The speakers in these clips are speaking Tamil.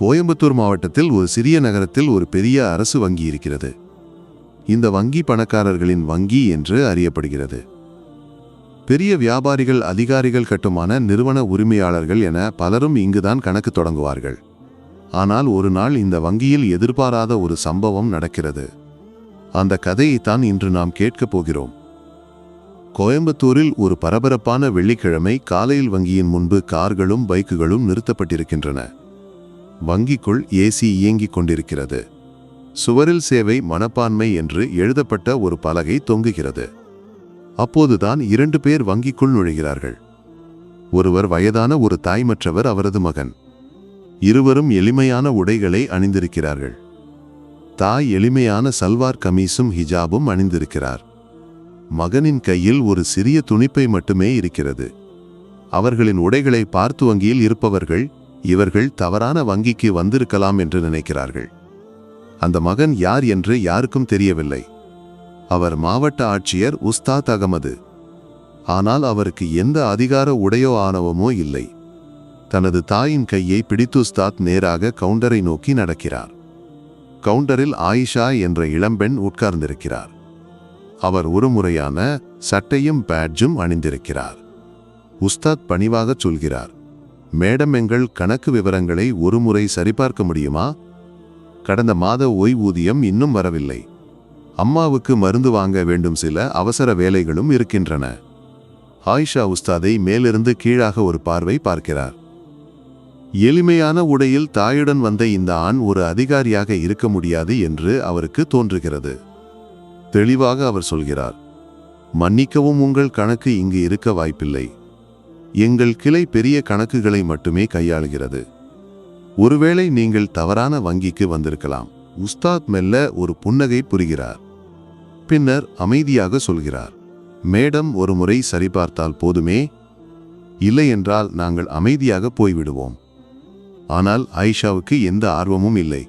கோயம்புத்தூர் மாவட்டத்தில் ஒரு சிறிய நகரத்தில் ஒரு பெரிய அரசு வங்கி இருக்கிறது. இந்த வங்கி பணக்காரர்களின் வங்கி என்று அறியப்படுகிறது. பெரிய வியாபாரிகள் அதிகாரிகள் கட்டுமான நிறுவன உரிமையாளர்கள் என பலரும் இங்குதான் கணக்கு தொடங்குவார்கள். ஆனால் ஒரு நாள் இந்த வங்கியில் எதிர்பாராத ஒரு சம்பவம் நடக்கிறது. அந்த கதையைத்தான் இன்று நாம் கேட்கப் போகிறோம். கோயம்புத்தூரில் ஒரு பரபரப்பான வெள்ளிக்கிழமை காலையில் வங்கியின் முன்பு கார்களும் பைக்குகளும் நிறுத்தப்பட்டிருக்கின்றன. வங்கிக்குள் ஏசி இயங்கிக் கொண்டிருக்கிறது. சுவரில் சேவை மனப்பான்மை என்று எழுதப்பட்ட ஒரு பலகை தொங்குகிறது. அப்போதுதான் இரண்டு பேர் வங்கிக்குள் நுழைகிறார்கள். ஒருவர் வயதான ஒரு தாய் மற்றவர் அவரது மகன். இருவரும் எளிமையான உடைகளை அணிந்திருக்கிறார்கள். தாய் எளிமையான சல்வார் கமீஸும் ஹிஜாபும் அணிந்திருக்கிறார். மகனின் கையில் ஒரு சிறிய துணிப்பை மட்டுமே இருக்கிறது. அவர்களின் உடைகளை பார்த்து வங்கியில் இருப்பவர்கள் இவர்கள் தவறான வங்கிக்கு வந்திருக்கலாம் என்று நினைக்கிறார்கள். அந்த மகன் யார் என்று யாருக்கும் தெரியவில்லை. அவர் மாவட்ட ஆட்சியர் உஸ்தாத் அகமது. ஆனால் அவருக்கு எந்த அதிகார உடையோ ஆணவமோ இல்லை. தனது தாயின் கையை பிடித்து உஸ்தாத் நேராக கவுண்டரை நோக்கி நடக்கிறார். கவுண்டரில் ஆயிஷா என்ற இளம்பெண் உட்கார்ந்திருக்கிறார். அவர் ஒரு முறையான சட்டையும் பேட்ஜும் அணிந்திருக்கிறார். உஸ்தாத் பணிவாகச் சொல்கிறார். மேடம் எங்கள் கணக்கு விவரங்களை ஒருமுறை சரிபார்க்க முடியுமா? கடந்த மாத ஓய்வூதியம் இன்னும் வரவில்லை. அம்மாவுக்கு மருந்து வாங்க வேண்டும் சில அவசர வேலைகளும் இருக்கின்றன. ஆயிஷா உஸ்தாதை மேலிருந்து கீழாக ஒரு பார்வை பார்க்கிறார். எளிமையான உடையில் தாயுடன் வந்த இந்த ஆண் ஒரு அதிகாரியாக இருக்க முடியாது என்று அவருக்கு தோன்றுகிறது. தெளிவாக அவர் சொல்கிறார். மன்னிக்கவும் உங்கள் கணக்கு இங்கு இருக்க வாய்ப்பில்லை. எங்கள் கிளை பெரிய கணக்குகளை மட்டுமே கையாளுகிறது. ஒருவேளை நீங்கள் தவறான வங்கிக்கு வந்திருக்கலாம். உஸ்தாத் மெல்ல ஒரு புன்னகை புரிகிறார். பின்னர் அமைதியாக சொல்கிறார். மேடம் ஒரு முறை சரிபார்த்தால் போதுமே? இல்லையென்றால் நாங்கள் அமைதியாக போய்விடுவோம். ஆனால் ஆயிஷாவுக்கு எந்த ஆர்வமும் இல்லை.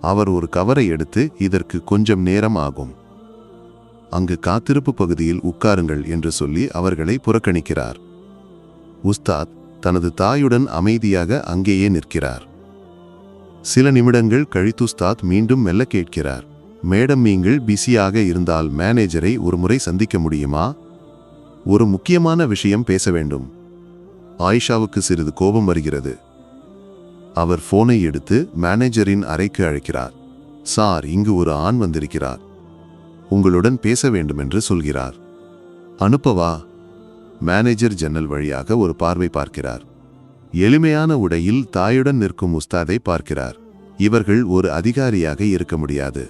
அவர் ஒரு கவரை எடுத்து இதற்கு கொஞ்சம் நேரம் ஆகும். அங்கு காத்திருப்பு பகுதியில் உட்காருங்கள் என்று சொல்லி அவர்களை புறக்கணிக்கிறார். உஸ்தாத் தனது தாயுடன் அமைதியாக அங்கேயே நிற்கிறார். சில நிமிடங்கள் கழித்து உஸ்தாத் மீண்டும் மெல்ல கேட்கிறார். மேடம் நீங்கள் பிஸியாக இருந்தால் மேனேஜரை ஒரு முறை சந்திக்க முடியுமா? ஒரு முக்கியமான விஷயம் பேச வேண்டும். ஆயிஷாவுக்கு சிறிது கோபம் வருகிறது. அவர் போனை எடுத்து மேனேஜரின் அறைக்கு அழைக்கிறார். சார் இங்கு ஒரு ஆண் வந்திருக்கிறார். உங்களுடன் பேச வேண்டும் என்று சொல்கிறார். அனுப்பவா? மேனேஜர் ஜன்னல் வழியாக ஒரு பார்வை பார்க்கிறார். எளிமையான உடையில் தாயுடன் நிற்கும் உஸ்தாதை பார்க்கிறார். இவர்கள் ஒரு அதிகாரியாக இருக்க முடியாது.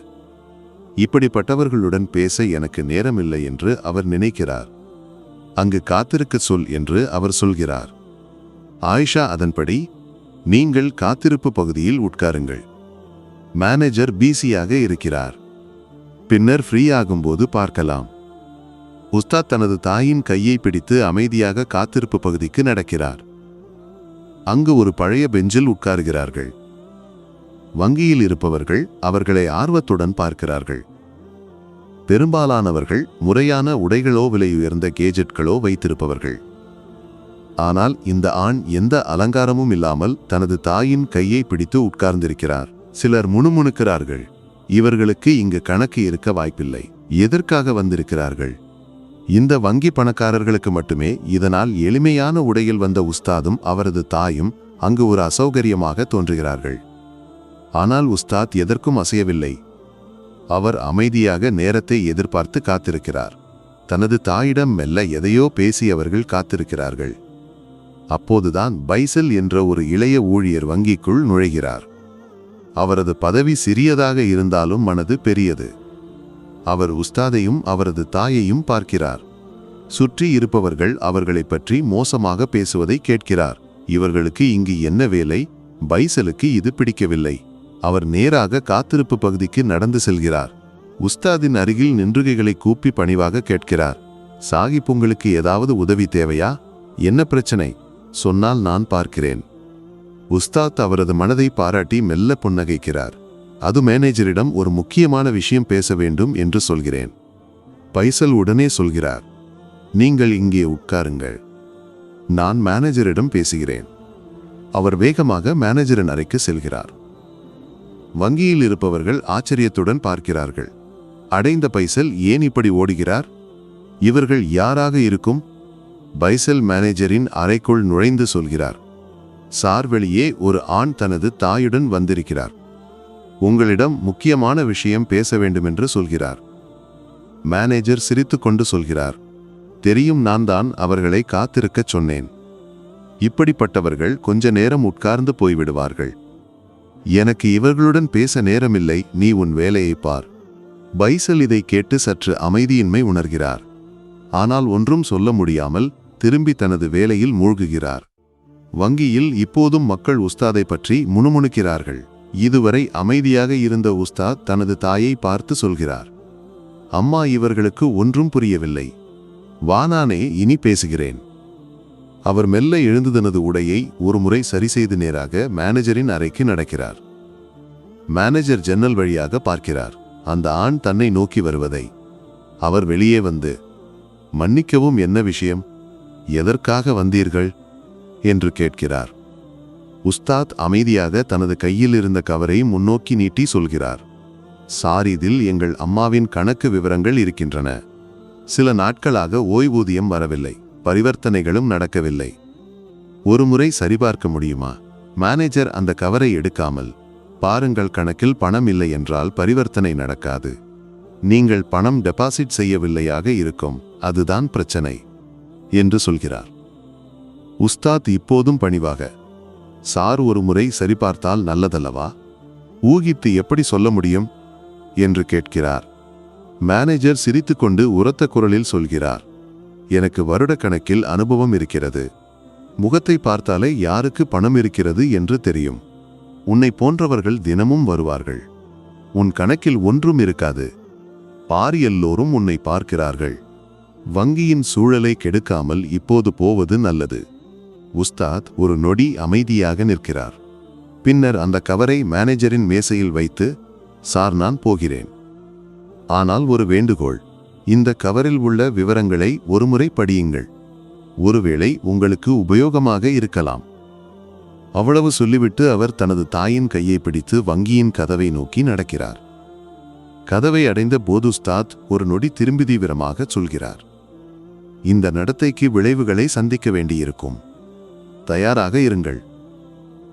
இப்படிப்பட்டவர்களுடன் பேச எனக்கு நேரமில்லை என்று அவர் நினைக்கிறார். அங்கு காத்திருக்க சொல் என்று அவர் சொல்கிறார். ஆயிஷா அதன்படி நீங்கள் காத்திருப்பு பகுதியில் உட்காருங்கள். மேனேஜர் பிஸியாக இருக்கிறார். பின்னர் ஃப்ரீ ஆகும்போது பார்க்கலாம். உஸ்தாத் தனது தாயின் கையை பிடித்து அமைதியாக காத்திருப்பு பகுதிக்கு நடக்கிறார். அங்கு ஒரு பழைய பெஞ்சில் உட்காருகிறார்கள். வங்கியில் இருப்பவர்கள் அவர்களை ஆர்வத்துடன் பார்க்கிறார்கள். பெரும்பாலானவர்கள் முறையான உடைகளோ விலை உயர்ந்த கேஜெட்களோ வைத்திருப்பவர்கள். ஆனால் இந்த ஆண் எந்த அலங்காரமும் இல்லாமல் தனது தாயின் கையை பிடித்து உட்கார்ந்திருக்கிறார். சிலர் முணுமுணுக்கிறார்கள். இவர்களுக்கு இங்கு கணக்கு இருக்க வாய்ப்பில்லை. எதற்காக வந்திருக்கிறார்கள்? இந்த வங்கி பணக்காரர்களுக்கு மட்டுமே இதனால் எளிமையான உடையில் வந்த உஸ்தாதும் அவரது தாயும் அங்கு ஒரு அசௌகரியமாக தோன்றுகிறார்கள். ஆனால் உஸ்தாத் எதற்கும் அசையவில்லை. அவர் அமைதியாக நேரத்தை எதிர்பார்த்து காத்திருக்கிறார். தனது தாயிடம் மெல்ல எதையோ பேசி அவர்கள் காத்திருக்கிறார்கள். அப்போதுதான் பைசல் என்ற ஒரு இளைய ஊழியர் வங்கிக்குள் நுழைகிறார். அவரது பதவி சிறியதாக இருந்தாலும் மனது பெரியது. அவர் உஸ்தாதையும் அவரது தாயையும் பார்க்கிறார். சுற்றி இருப்பவர்கள் அவர்களைப் பற்றி மோசமாக பேசுவதை கேட்கிறார். இவர்களுக்கு இங்கு என்ன வேலை? பைசலுக்கு இது பிடிக்கவில்லை. அவர் நேராக காத்திருப்பு பகுதிக்கு நடந்து செல்கிறார். உஸ்தாதின் அருகில் நின்றுகைகளை கூப்பி பணிவாக கேட்கிறார். சாகிப் உங்களுக்கு ஏதாவது உதவி தேவையா? என்ன பிரச்சனை? சொன்னால் நான் பார்க்கிறேன். உஸ்தாத் அவரது மனதை பாராட்டி மெல்ல புன்னகைக்கிறார். அது மேனேஜரிடம் ஒரு முக்கியமான விஷயம் பேச வேண்டும் என்று சொல்கிறேன். பைசல் உடனே சொல்கிறார் நீங்கள் இங்கே உட்காருங்கள். நான் மேனேஜரிடம் பேசுகிறேன். அவர் வேகமாக மேனேஜரின் அறைக்கு செல்கிறார். வங்கியில் இருப்பவர்கள் ஆச்சரியத்துடன் பார்க்கிறார்கள். அடைந்த பைசல் ஏன் இப்படி ஓடுகிறார்? இவர்கள் யாராக இருக்கும்? பைசல் மேனேஜரின் அறைக்குள் நுழைந்து சொல்கிறார் சார் வெளியே ஒரு ஆண் தனது தாயுடன் வந்திருக்கிறார். உங்களிடம் முக்கியமான விஷயம் பேச வேண்டுமென்று சொல்கிறார். மேனேஜர் சிரித்துக்கொண்டு சொல்கிறார். தெரியும் நான் தான் அவர்களை காத்திருக்கச் சொன்னேன். இப்படிப்பட்டவர்கள் கொஞ்ச நேரம் உட்கார்ந்து போய்விடுவார்கள். எனக்கு இவர்களுடன் பேச நேரமில்லை நீ உன் வேலையை பார். பைசல் இதை கேட்டு சற்று அமைதியின்மை உணர்கிறார். ஆனால் ஒன்றும் சொல்ல முடியாமல் திரும்பி தனது வேலையில் மூழ்குகிறார். வங்கியில் இப்போதும் மக்கள் உஸ்தாதை பற்றி முணுமுணுக்கிறார்கள். இதுவரை அமைதியாக இருந்த உஸ்தாத் தனது தாயை பார்த்து சொல்கிறார் அம்மா இவர்களுக்கு ஒன்றும் புரியவில்லை. வானானே இனி பேசுகிறேன். அவர் மெல்ல எழுந்து தனது உடையை ஒருமுறை சரி செய்து நேராக மேனேஜரின் அறைக்கு நடக்கிறார். மேனேஜர் ஜன்னல் வழியாக பார்க்கிறார். அந்த ஆண் தன்னை நோக்கி வருவதை. அவர் வெளியே வந்து மன்னிக்கவும் என்ன விஷயம்? எதற்காக வந்தீர்கள்? என்று கேட்கிறார். உஸ்தாத் அமைதியாக தனது கையில் இருந்த கவரை முன்னோக்கி நீட்டி சொல்கிறார். சார் இதில் எங்கள் அம்மாவின் கணக்கு விவரங்கள் இருக்கின்றன. சில நாட்களாக ஓய்வூதியம் வரவில்லை. பரிவர்த்தனைகளும் நடக்கவில்லை. ஒருமுறை சரிபார்க்க முடியுமா? மேனேஜர் அந்த கவரை எடுக்காமல் பாருங்கள் கணக்கில் பணம் இல்லை என்றால் பரிவர்த்தனை நடக்காது. நீங்கள் பணம் டெபாசிட் செய்யவில்லையாக இருக்கும். அதுதான் பிரச்சனை. என்று சொல்கிறார். உஸ்தாத் இப்போதும் பணிவாக சார் ஒரு முறை சரிபார்த்தால் நல்லதல்லவா? ஊகித்து எப்படி சொல்ல முடியும்? என்று கேட்கிறார். மேனேஜர் சிரித்துக்கொண்டு உரத்த குரலில் சொல்கிறார். எனக்கு வருடக்கணக்கில் அனுபவம் இருக்கிறது. முகத்தை பார்த்தாலே யாருக்கு பணம் இருக்கிறது என்று தெரியும். உன்னை போன்றவர்கள் தினமும் வருவார்கள். உன் கணக்கில் ஒன்றும் இருக்காது. பார் எல்லோரும் உன்னை பார்க்கிறார்கள். வங்கியின் சூழலை கெடுக்காமல் இப்போது போவது நல்லது. உஸ்தாத் ஒரு நொடி அமைதியாக நிற்கிறார். பின்னர் அந்த கவரை மேனேஜரின் மேசையில் வைத்து சார் நான் போகிறேன். ஆனால் ஒரு வேண்டுகோள். இந்த கவரில் உள்ள விவரங்களை ஒருமுறை படியுங்கள். ஒருவேளை உங்களுக்கு உபயோகமாக இருக்கலாம். அவ்வளவு சொல்லிவிட்டு அவர் தனது தாயின் கையை பிடித்து வங்கியின் கதவை நோக்கி நடக்கிறார். கதவை அடைந்த போதுஸ்தாத் ஒரு நொடி திரும்பி தீவிரமாக சொல்கிறார். இந்த நடத்தைக்கு விளைவுகளை சந்திக்க வேண்டியிருக்கும். தயாராக இருங்கள்.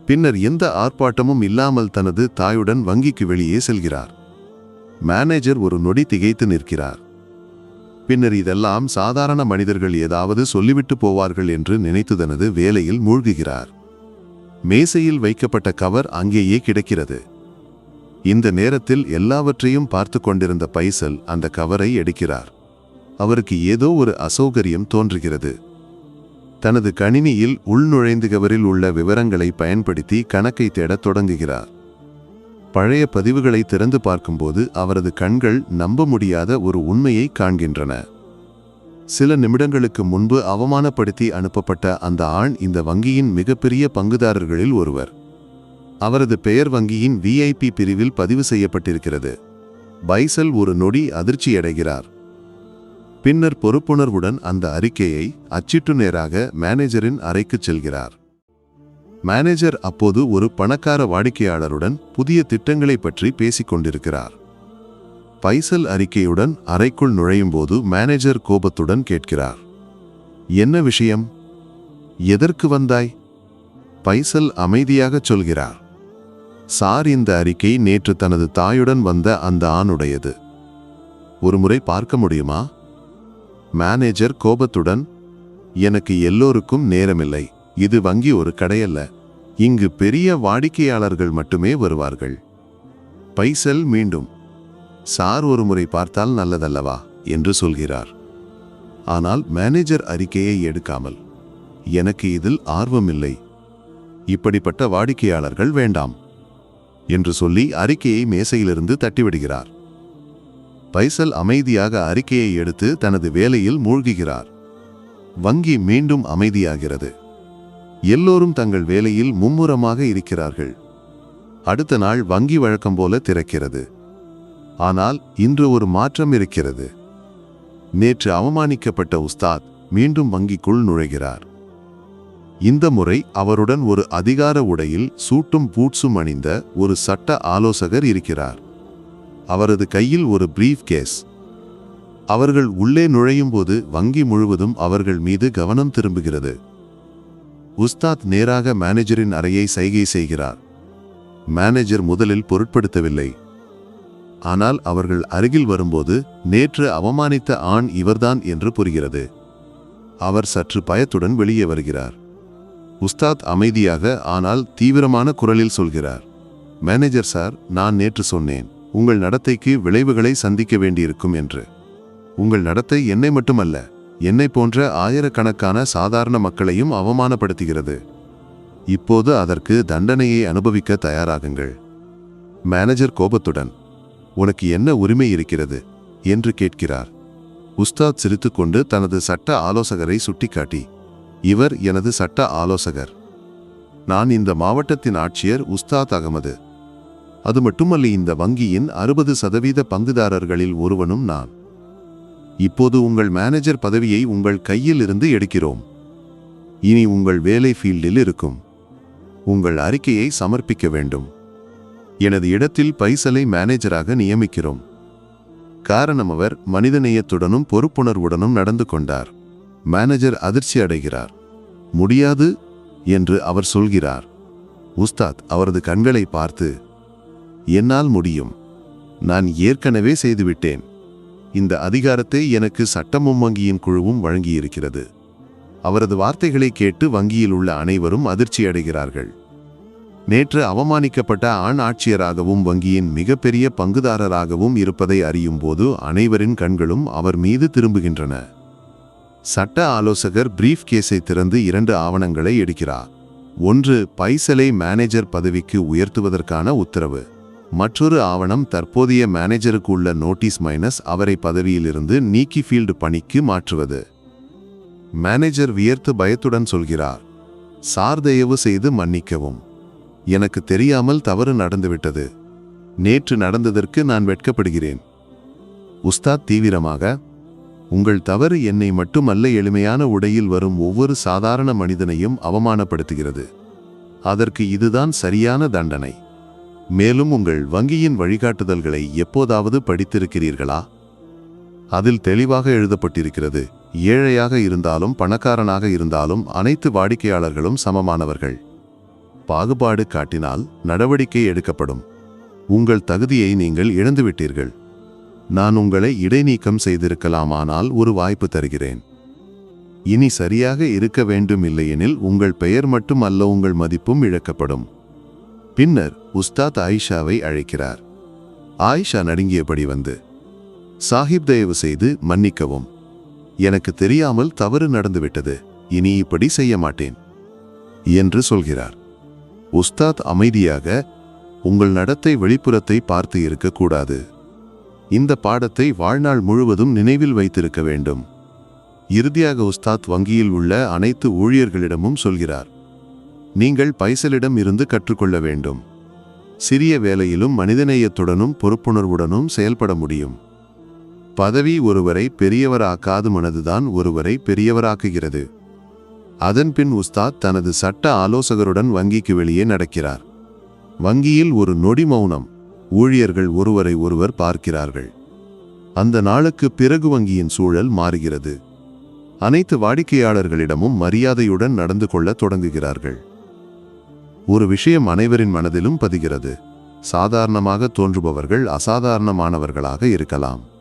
பின்னர் எந்த ஆர்ப்பாட்டமும் இல்லாமல் தனது தாயுடன் வங்கிக்கு வெளியே செல்கிறார். மேனேஜர் ஒரு நொடி திகைத்து நிற்கிறார். பின்னர் இதெல்லாம் சாதாரண மனிதர்கள் ஏதாவது சொல்லிவிட்டு போவார்கள் என்று நினைத்து தனது வேலையில் மூழ்குகிறார். மேசையில் வைக்கப்பட்ட கவர் அங்கேயே கிடக்கிறது. இந்த நேரத்தில் எல்லாவற்றையும் பார்த்து கொண்டிருந்த பைசல் அந்த கவரை எடுக்கிறார். அவருக்கு ஏதோ ஒரு அசௌகரியம் தோன்றுகிறது. தனது கணினியில் உள்நுழைந்து கவரில் உள்ள விவரங்களை பயன்படுத்தி கணக்கை தேடத் தொடங்குகிறார். பழைய பதிவுகளை திறந்து பார்க்கும்போது அவரது கண்கள் நம்ப முடியாத ஒரு உண்மையை காண்கின்றன. சில நிமிடங்களுக்கு முன்பு அவமானப்படுத்தி அனுப்பப்பட்ட அந்த ஆண் இந்த வங்கியின் மிகப்பெரிய பங்குதாரர்களில் ஒருவர். அவரது பெயர் வங்கியின் விஐபி பிரிவில் பதிவு செய்யப்பட்டிருக்கிறது. பைசல் ஒரு நொடி அதிர்ச்சியடைகிறார். பின்னர் பொறுப்புணர்வுடன் அந்த அறிக்கையை அச்சிட்டு நேராக மேனேஜரின் அறைக்குச் செல்கிறார். மேனேஜர் அப்போது ஒரு பணக்கார வாடிக்கையாளருடன் புதிய திட்டங்களைப் பற்றி பேசிக் கொண்டிருக்கிறார். பைசல் அறிக்கையுடன் அறைக்குள் நுழையும் போது மேனேஜர் கோபத்துடன் கேட்கிறார். என்ன விஷயம்? எதற்கு வந்தாய்? பைசல் அமைதியாகச் சொல்கிறார். சார் இந்த அறிக்கை நேற்று தனது தாயுடன் வந்த அந்த ஆணுடையது. ஒருமுறை பார்க்க முடியுமா? மேனேஜர் கோபத்துடன் எனக்கு எல்லோருக்கும் நேரமில்லை. இது வங்கி ஒரு கடையல்ல. இங்கு பெரிய வாடிக்கையாளர்கள் மட்டுமே வருவார்கள். பைசல் மீண்டும் சார் ஒரு முறை பார்த்தால் நல்லதல்லவா? என்று சொல்கிறார். ஆனால் மேனேஜர் அறிக்கையை எடுக்காமல் எனக்கு இதில் ஆர்வமில்லை. இப்படிப்பட்ட வாடிக்கையாளர்கள் வேண்டாம். என்று சொல்லி அறிக்கையை மேசையிலிருந்து தட்டிவிடுகிறார். பைசல் அமைதியாக அறிக்கையை எடுத்து தனது வேலையில் மூழ்குகிறார். வங்கி மீண்டும் அமைதியாகிறது. எல்லோரும் தங்கள் வேலையில் மும்முரமாக இருக்கிறார்கள். அடுத்த நாள் வங்கி வழக்கம் போல திறக்கிறது. ஆனால் இன்று ஒரு மாற்றம் இருக்கிறது. நேற்று அவமானிக்கப்பட்ட உஸ்தாத் மீண்டும் வங்கிக்குள் நுழைகிறார். இந்த முறை அவருடன் ஒரு அதிகார உடையில் சூட்டும் பூட்ஸும் அணிந்த ஒரு சட்ட ஆலோசகர் இருக்கிறார். அவரது கையில் ஒரு பிரீஃப் கேஸ் அவர்கள் உள்ளே நுழையும்போது வங்கி முழுவதும் அவர்கள் மீது கவனம் திரும்புகிறது. உஸ்தாத் நேராக மேனேஜரின் அறையை சைகை செய்கிறார். மேனேஜர் முதலில் பொருட்படுத்தவில்லை. ஆனால் அவர்கள் அருகில் வரும்போது நேற்று அவமானித்த ஆண் இவர்தான் என்று புரிகிறது. அவர் சற்று பயத்துடன் வெளியே வருகிறார். உஸ்தாத் அமைதியாக ஆனால் தீவிரமான குரலில் சொல்கிறார். மேனேஜர் சார் நான் நேற்று சொன்னேன். உங்கள் நடத்தைக்கு விளைவுகளை சந்திக்க வேண்டியிருக்கும் என்று. உங்கள் நடத்தை என்னை மட்டுமல்ல என்னை போன்ற ஆயிரக்கணக்கான சாதாரண மக்களையும் அவமானப்படுத்துகிறது. இப்போது அதற்கு தண்டனையை அனுபவிக்க தயாராகுங்கள். மேனேஜர் கோபத்துடன் உனக்கு என்ன உரிமை இருக்கிறது? என்று கேட்கிறார். உஸ்தாத் சிரித்துக்கொண்டு தனது சட்ட ஆலோசகரை சுட்டிக்காட்டி இவர் எனது சட்ட ஆலோசகர். நான் இந்த மாவட்டத்தின் ஆட்சியர் உஸ்தாத் அகமது. அது மட்டுமல்ல இந்த வங்கியின் அறுபது சதவீத பங்குதாரர்களில் ஒருவனும் நான். இப்போது உங்கள் மேனேஜர் பதவியை உங்கள் கையில் இருந்து எடுக்கிறோம். இனி உங்கள் வேலை ஃபீல்டில் இருக்கும். உங்கள் அறிக்கையை சமர்ப்பிக்க வேண்டும். எனது இடத்தில் பைசலை மேனேஜராக நியமிக்கிறோம். காரணம் அவர் மனிதநேயத்துடனும் பொறுப்புணர்வுடனும் நடந்து கொண்டார். மேனேஜர் அதிர்ச்சி அடைகிறார். முடியாது என்று அவர் சொல்கிறார். உஸ்தாத் அவரது கண்களை பார்த்து என்னால் முடியும். நான் ஏற்கனவே செய்துவிட்டேன். இந்த அதிகாரத்தை எனக்கு சட்டமும் வங்கியின் குழுவும் வழங்கியிருக்கிறது. அவரது வார்த்தைகளை கேட்டு வங்கியில் உள்ள அனைவரும் அதிர்ச்சியடைகிறார்கள் நேற்று அவமானிக்கப்பட்ட ஆண் ஆட்சியராகவும் வங்கியின் மிகப்பெரிய பங்குதாரராகவும் இருப்பதை அறியும் போது அனைவரின் கண்களும் அவர் மீது திரும்புகின்றன. சட்ட ஆலோசகர் பிரீஃப் கேஸை திறந்து இரண்டு ஆவணங்களை எடுக்கிறார். ஒன்று பைசலை மேனேஜர் பதவிக்கு உயர்த்துவதற்கான உத்தரவு. மற்றொரு ஆவணம் தற்போதைய மேனேஜருக்கு உள்ள நோட்டீஸ் மைனஸ் அவரை பதவியிலிருந்து நீக்கி ஃபீல்டு பணிக்கு மாற்றுவது. மேனேஜர் வியர்த்து பயத்துடன் சொல்கிறார் சார் தயவு செய்து மன்னிக்கவும். எனக்கு தெரியாமல் தவறு நடந்துவிட்டது. நேற்று நடந்ததற்கு நான் வெட்கப்படுகிறேன். உஸ்தாத் தீவிரமாக உங்கள் தவறு என்னை மட்டுமல்ல எளிமையான உடையில் வரும் ஒவ்வொரு சாதாரண மனிதனையும் அவமானப்படுத்துகிறது. அதற்கு இதுதான் சரியான தண்டனை. மேலும் உங்கள் வங்கியின் வழிகாட்டுதல்களை எப்போதாவது படித்திருக்கிறீர்களா? அதில் தெளிவாக எழுதப்பட்டிருக்கிறது ஏழையாக இருந்தாலும் பணக்காரனாக இருந்தாலும் அனைத்து வாடிக்கையாளர்களும் சமமானவர்கள். பாகுபாடு காட்டினால் நடவடிக்கை எடுக்கப்படும். உங்கள் தகுதியை நீங்கள் இழந்துவிட்டீர்கள். நான் உங்களை இடைநீக்கம் செய்திருக்கலாமானால் ஒரு வாய்ப்பு தருகிறேன். இனி சரியாக இருக்க வேண்டும் இல்லையெனில் உங்கள் பெயர் மட்டும் அல்ல உங்கள் மதிப்பும் இழக்கப்படும். பின்னர் உஸ்தாத் ஆயிஷாவை அழைக்கிறார். ஆயிஷா நடுங்கியபடி வந்து சாஹிப் தயவு செய்து மன்னிக்கவும். எனக்கு தெரியாமல் தவறு நடந்துவிட்டது. இனி இப்படி செய்ய மாட்டேன். என்று சொல்கிறார். உஸ்தாத் அமைதியாக உங்கள் நடத்தை வெளிப்புறத்தை பார்த்து இருக்கக்கூடாது இந்த பாடத்தை வாழ்நாள் முழுவதும் நினைவில் வைத்திருக்க வேண்டும். இறுதியாக உஸ்தாத் வங்கியில் உள்ள அனைத்து ஊழியர்களிடமும் சொல்கிறார். நீங்கள் பைசலிடம் இருந்து கற்றுக்கொள்ள வேண்டும். சிறிய வேலையிலும் மனிதநேயத்துடனும் பொறுப்புணர்வுடனும் செயல்பட முடியும். பதவி ஒருவரை பெரியவராக்காது மனதுதான் ஒருவரை பெரியவராக்குகிறது. அதன்பின் உஸ்தாத் தனது சட்ட ஆலோசகருடன் வங்கிக்கு வெளியே நடக்கிறார். வங்கியில் ஒரு நொடி மௌனம். ஊழியர்கள் ஒருவரை ஒருவர் பார்க்கிறார்கள். அந்த நாளுக்கு பிறகு வங்கியின் சூழல் மாறுகிறது. அனைத்து வாடிக்கையாளர்களிடமும் மரியாதையுடன் நடந்து கொள்ள தொடங்குகிறார்கள். ஒரு விஷயம் அனைவரின் மனதிலும் பதிகிறது. சாதாரணமாக தோன்றுபவர்கள் அசாதாரணமானவர்களாக இருக்கலாம்.